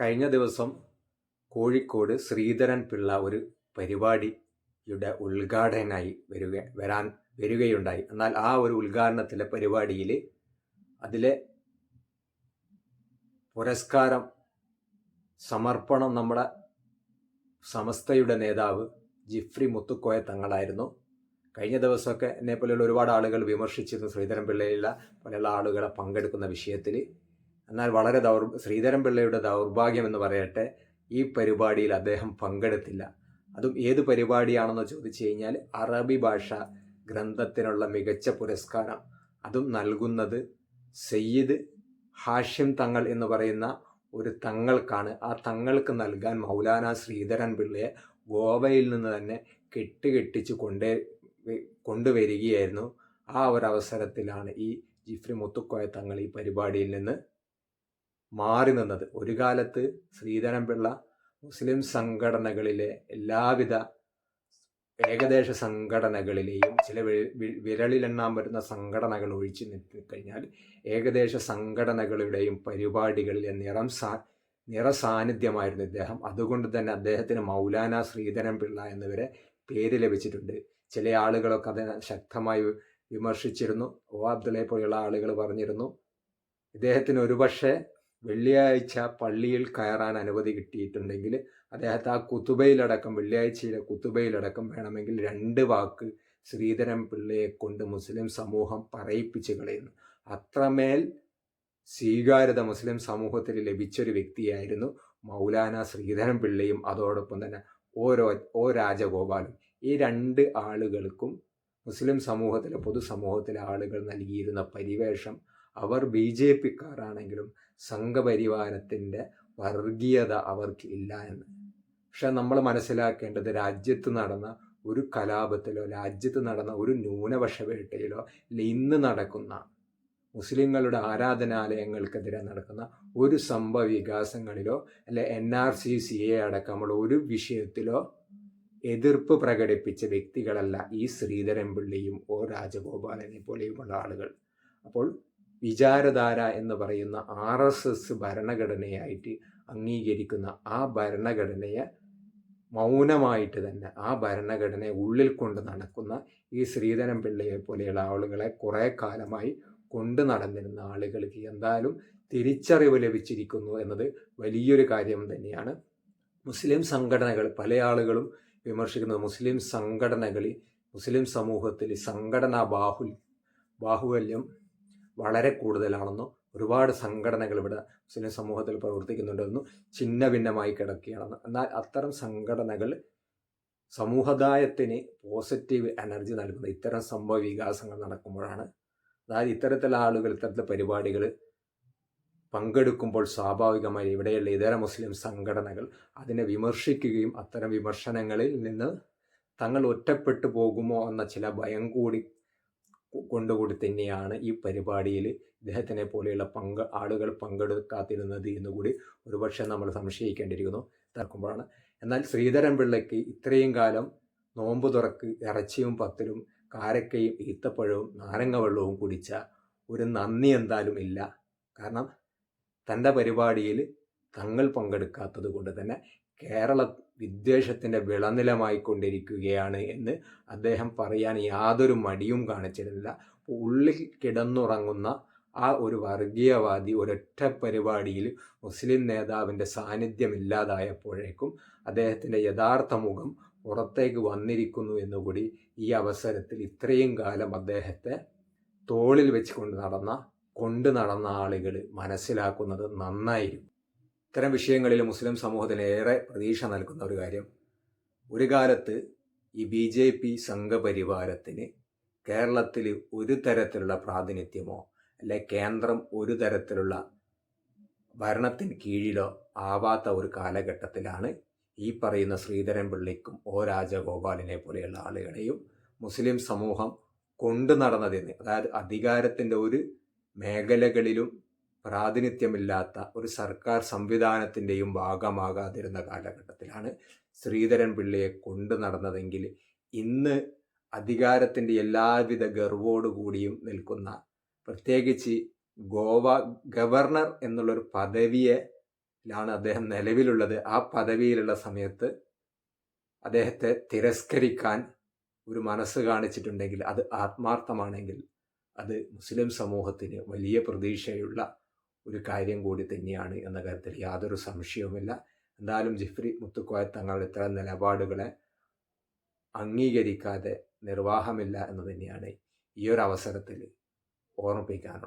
കഴിഞ്ഞ ദിവസം കോഴിക്കോട് ശ്രീധരൻ പിള്ള ഒരു പരിപാടിയുടെ ഉദ്ഘാടകനായി വരിക വരാൻ വരികയുണ്ടായി. എന്നാൽ ആ ഒരു ഉദ്ഘാടനത്തിലെ പരിപാടിയിൽ അതിലെ പുരസ്കാരം സമർപ്പണം നമ്മുടെ സമസ്തയുടെ നേതാവ് ജിഫ്രി മുത്തുക്കോയ തങ്ങളായിരുന്നു. കഴിഞ്ഞ ദിവസമൊക്കെ എന്നെ പോലെയുള്ള ഒരുപാട് ആളുകൾ വിമർശിച്ചിരുന്നു ശ്രീധരൻ പിള്ളയിലെ പോലെയുള്ള ആളുകളെ പങ്കെടുക്കുന്ന വിഷയത്തിൽ. എന്നാൽ വളരെ ദൗർ ശ്രീധരൻ പിള്ളയുടെ ദൗർഭാഗ്യം എന്ന് പറയട്ടെ ഈ പരിപാടിയിൽ അദ്ദേഹം പങ്കെടുത്തില്ല. അതും ഏത് പരിപാടിയാണെന്ന് ചോദിച്ചു കഴിഞ്ഞാൽ അറബി ഭാഷ ഗ്രന്ഥത്തിനുള്ള മികച്ച പുരസ്കാരം. അതും നൽകുന്നത് സയ്യിദ് ഹാഷ്യം തങ്ങൾ എന്ന് പറയുന്ന ഒരു തങ്ങൾക്കാണ്. ആ തങ്ങൾക്ക് നൽകാൻ മൗലാന ശ്രീധരൻ പിള്ളയെ ഗോവയിൽ നിന്ന് തന്നെ കെട്ടുകെട്ടിച്ച് കൊണ്ടേ കൊണ്ടുവരികയായിരുന്നു. ആ ഒരു അവസരത്തിലാണ് ഈ ജിഫ്രി മുത്തുക്കോയ തങ്ങൾ ഈ പരിപാടിയിൽ നിന്ന് മാറി നിന്നത്. ഒരു കാലത്ത് ശ്രീധരൻപിള്ള മുസ്ലിം സംഘടനകളിലെ എല്ലാവിധ ഏകദേശ സംഘടനകളിലെയും ചില വിരളിലെണ്ണാൻ പറ്റുന്ന സംഘടനകൾ ഒഴിച്ചു കഴിഞ്ഞാൽ ഏകദേശ സംഘടനകളുടെയും പരിപാടികളിലെ നിറം സാ നിറസാന്നിധ്യമായിരുന്നു ഇദ്ദേഹം. അതുകൊണ്ട് തന്നെ അദ്ദേഹത്തിന് മൗലാന ശ്രീധരൻ പിള്ള എന്നിവരെ പേര് ലഭിച്ചിട്ടുണ്ട്. ചില ആളുകളൊക്കെ അതിനെ ശക്തമായി വിമർശിച്ചിരുന്നു. ഓ അബ്ദുള്ളയെ പോലെയുള്ള ആളുകൾ പറഞ്ഞിരുന്നു. ഇദ്ദേഹത്തിന് ഒരുപക്ഷെ വെള്ളിയാഴ്ച പള്ളിയിൽ കയറാൻ അനുമതി കിട്ടിയിട്ടുണ്ടെങ്കിൽ അദ്ദേഹത്തെ ആ കുത്തുബയിലടക്കം വെള്ളിയാഴ്ചയിലെ കുത്തുബയിലടക്കം വേണമെങ്കിൽ രണ്ട് വാക്ക് ശ്രീധരൻ പിള്ളയെ കൊണ്ട് മുസ്ലിം സമൂഹം പറയിപ്പിച്ച് കളയുന്നു. അത്രമേൽ സ്വീകാര്യത മുസ്ലിം സമൂഹത്തിൽ ലഭിച്ചൊരു വ്യക്തിയായിരുന്നു മൗലാന ശ്രീധരൻ പിള്ളയും അതോടൊപ്പം തന്നെ ഓരോ ഓ രാജഗോപാലും. ഈ രണ്ട് ആളുകൾക്കും മുസ്ലിം സമൂഹത്തിലെ പൊതുസമൂഹത്തിലെ ആളുകൾ നൽകിയിരുന്ന പരിവേഷം അവർ ബി ജെ പിക്കാരാണെങ്കിലും സംഘപരിവാരത്തിന്റെ വർഗീയത അവർക്ക് ഇല്ല എന്ന്. പക്ഷെ നമ്മൾ മനസ്സിലാക്കേണ്ടത് രാജ്യത്ത് നടന്ന ഒരു കലാപത്തിലോ രാജ്യത്ത് നടന്ന ഒരു ന്യൂനപക്ഷ വേട്ടയിലോ അല്ലെ ഇന്ന് നടക്കുന്ന മുസ്ലിങ്ങളുടെ ആരാധനാലയങ്ങൾക്കെതിരെ നടക്കുന്ന ഒരു സംഭവ വികാസങ്ങളിലോ അല്ലെ N R C C A അടക്കമുള്ള ഒരു വിഷയത്തിലോ എതിർപ്പ് പ്രകടിപ്പിച്ച വ്യക്തികളല്ല ഈ ശ്രീധരൻ പിള്ളിയും ഒ രാജഗോപാലനെ പോലെയുമുള്ള ആളുകൾ. അപ്പോൾ വിചാരധാര എന്ന് പറയുന്ന ആർ എസ് എസ് ഭരണഘടനയായിട്ട് അംഗീകരിക്കുന്ന ആ ഭരണഘടനയെ മൗനമായിട്ട് തന്നെ ആ ഭരണഘടനയെ ഉള്ളിൽ കൊണ്ട് നടക്കുന്ന ഈ ശ്രീധരൻ പിള്ളയെ പോലെയുള്ള ആളുകളെ കുറേ കാലമായി കൊണ്ട് നടന്നിരുന്ന ആളുകൾക്ക് എന്തായാലും തിരിച്ചറിവ് ലഭിച്ചിരിക്കുന്നു എന്നത് വലിയൊരു കാര്യം തന്നെയാണ്. മുസ്ലിം സംഘടനകൾ പല ആളുകളും വിമർശിക്കുന്നത് മുസ്ലിം സംഘടനകളിൽ മുസ്ലിം സമൂഹത്തിൽ സംഘടനാ ബാഹുൽ ബാഹുല്യം വളരെ കൂടുതലാണെന്നും ഒരുപാട് സംഘടനകൾ ഇവിടെ മുസ്ലിം സമൂഹത്തിൽ പ്രവർത്തിക്കുന്നുണ്ടെന്നും ചിന്ന ഭിന്നമായി കിടക്കുകയാണെന്ന്. എന്നാൽ അത്തരം സംഘടനകൾ സമൂഹദായത്തിന് പോസിറ്റീവ് എനർജി നൽകുന്ന ഇത്തരം സംഭവ വികാസങ്ങൾ നടക്കുമ്പോഴാണ്. അതായത് ഇത്തരത്തിലുള്ള ആളുകൾ ഇത്തരത്തിലെ പരിപാടികൾ പങ്കെടുക്കുമ്പോൾ സ്വാഭാവികമായി ഇവിടെയുള്ള ഇതര മുസ്ലിം സംഘടനകൾ അതിനെ വിമർശിക്കുകയും അത്തരം വിമർശനങ്ങളിൽ നിന്ന് തങ്ങൾ ഒറ്റപ്പെട്ടു പോകുമോ എന്ന ചില ഭയം കൂടി കൊണ്ടുകൂടി തന്നെയാണ് ഈ പരിപാടിയിൽ ഇദ്ദേഹത്തിനെ പോലെയുള്ള പങ്ക് ആളുകൾ പങ്കെടുക്കാതിരുന്നത് എന്നുകൂടി ഒരുപക്ഷെ നമ്മൾ സംശയിക്കേണ്ടിയിരിക്കുന്നു. തർക്കുമ്പോഴാണ്. എന്നാൽ ശ്രീധരൻ പിള്ളയ്ക്ക് ഇത്രയും കാലം നോമ്പ് തുറക്ക് ഇറച്ചിയും പത്തിലും കാരക്കയും ഈത്തപ്പഴവും നാരങ്ങ വെള്ളവും കുടിച്ച ഒരു നന്ദി എന്തായാലും ഇല്ല. കാരണം തന്റെ പരിപാടിയിൽ തങ്ങൾ പങ്കെടുക്കാത്തത് കൊണ്ട് തന്നെ കേരള വിദ്വേഷത്തിന്റെ വിളനിലമായിക്കൊണ്ടിരിക്കുകയാണ് എന്ന് അദ്ദേഹം പറയാൻ യാതൊരു മടിയും കാണിച്ചിരുന്നില്ല ഉള്ളിൽ കിടന്നുറങ്ങുന്ന ആ ഒരു വർഗീയവാദി ഒരൊറ്റ പരിപാടിയിൽ മുസ്ലിം നേതാവിന്റെ സാന്നിധ്യമില്ലാതായപ്പോഴേക്കും അദ്ദേഹത്തിന്റെ യഥാർത്ഥ മുഖം പുറത്തേക്ക് വന്നിരിക്കുന്നു എന്നുകൂടി ഈ അവസരത്തിൽ ഇത്രയും കാലം അദ്ദേഹത്തെ തോളിൽ വെച്ചുകൊണ്ട് നടന്ന കൊണ്ട് നടന്ന ആളുകൾ മനസ്സിലാക്കുന്നത് നന്നായിരിക്കും ഇത്തരം വിഷയങ്ങളിൽ മുസ്ലിം സമൂഹത്തിന് ഏറെ പ്രതീക്ഷ നൽകുന്ന ഒരു കാര്യം. ഒരു കാലത്ത് ഈ ബി ജെ പി സംഘപരിവാരത്തിന് കേരളത്തിൽ ഒരു തരത്തിലുള്ള പ്രാതിനിധ്യമോ അല്ലെ കേന്ദ്രം ഒരു തരത്തിലുള്ള ഭരണത്തിന് കീഴിലോ ആവാത്ത ഒരു കാലഘട്ടത്തിലാണ് ഈ പറയുന്ന ശ്രീധരൻ പിള്ളിക്കും ഒ രാജഗോപാലിനെ പോലെയുള്ള ആളുകളെയും മുസ്ലിം സമൂഹം കൊണ്ടു നടന്നതെന്ന് അതായത് അധികാരത്തിന്റെ ഒരു മേഖലകളിലും പ്രാതിനിധ്യമില്ലാത്ത ഒരു സർക്കാർ സംവിധാനത്തിന്റെയും ഭാഗമാകാതിരുന്ന കാലഘട്ടത്തിലാണ് ശ്രീധരൻ പിള്ളയെ കൊണ്ടു നടന്നതെങ്കിൽ ഇന്ന് അധികാരത്തിന്റെ എല്ലാവിധ ഗർവോടുകൂടിയും നിൽക്കുന്ന പ്രത്യേകിച്ച് ഗോവ ഗവർണർ എന്നുള്ളൊരു പദവിയെ ലാണ് അദ്ദേഹം നിലവിലുള്ളത്. ആ പദവിയിലുള്ള സമയത്ത് അദ്ദേഹത്തെ തിരസ്കരിക്കാൻ ഒരു മനസ്സ് കാണിച്ചിട്ടുണ്ടെങ്കിൽ അത് ആത്മാർത്ഥമാണെങ്കിൽ അത് മുസ്ലിം സമൂഹത്തിന് വലിയ പ്രതീക്ഷയുള്ള ഒരു കാര്യം കൂടി തന്നെയാണ് എന്ന കാര്യത്തിൽ യാതൊരു സംശയവുമില്ല. എന്തായാലും ജിഫ്രി മുത്തുക്കോയ തങ്ങളുടെ ഇത്തരം നിലപാടുകളെ അംഗീകരിക്കാതെ നിർവാഹമില്ല എന്ന് തന്നെയാണ് ഈ ഒരു അവസരത്തിൽ ഓർമ്മിപ്പിക്കാനുള്ളത്.